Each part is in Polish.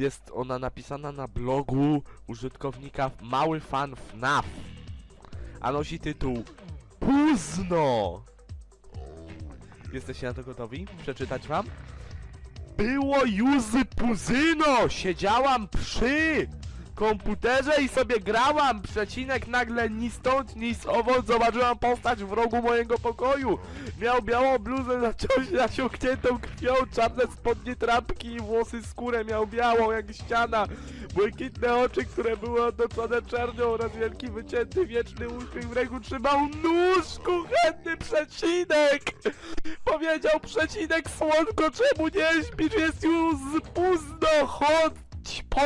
Jest ona napisana na blogu użytkownika Mały Fan FNAF. A nosi tytuł Późno! Jesteście na to gotowi? Przeczytać wam? Było już puzyno! Siedziałam przy komputerze i sobie grałam! Przecinek nagle ni stąd, ni z owąd zobaczyłam postać w rogu mojego pokoju! Miał białą bluzę na wciąż nasiąkniętą krwią, czarne spodnie trampki i włosy skórę miał białą jak ściana. Błękitne oczy, które były otoczone czernią oraz wielki wycięty wieczny uśmiech w ręku trzymał nóż kuchenny przecinek! Powiedział przecinek słodko, czemu nie śpisz? Jest już późno, chodź po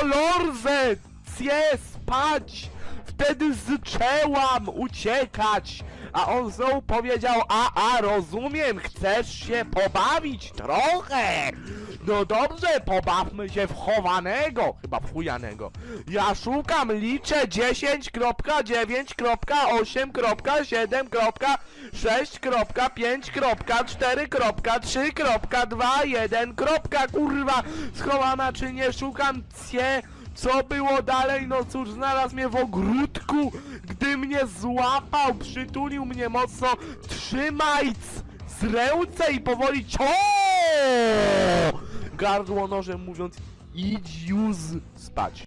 Cie spać! Wtedy zaczęłam uciekać! A on znowu powiedział, a, a, rozumiem, chcesz się pobawić trochę! No dobrze, pobawmy się w chowanego, chyba w chujanego. Ja szukam, liczę 10.9.8.7.6.5.4.3.2.1. Kurwa, schowana czy nie szukam cie... Co było dalej? No cóż, znalazł mnie w ogródku, gdy mnie złapał, przytulił mnie mocno, trzymajc z ręce i powoli cio! Gardło nożem mówiąc, idź już spać.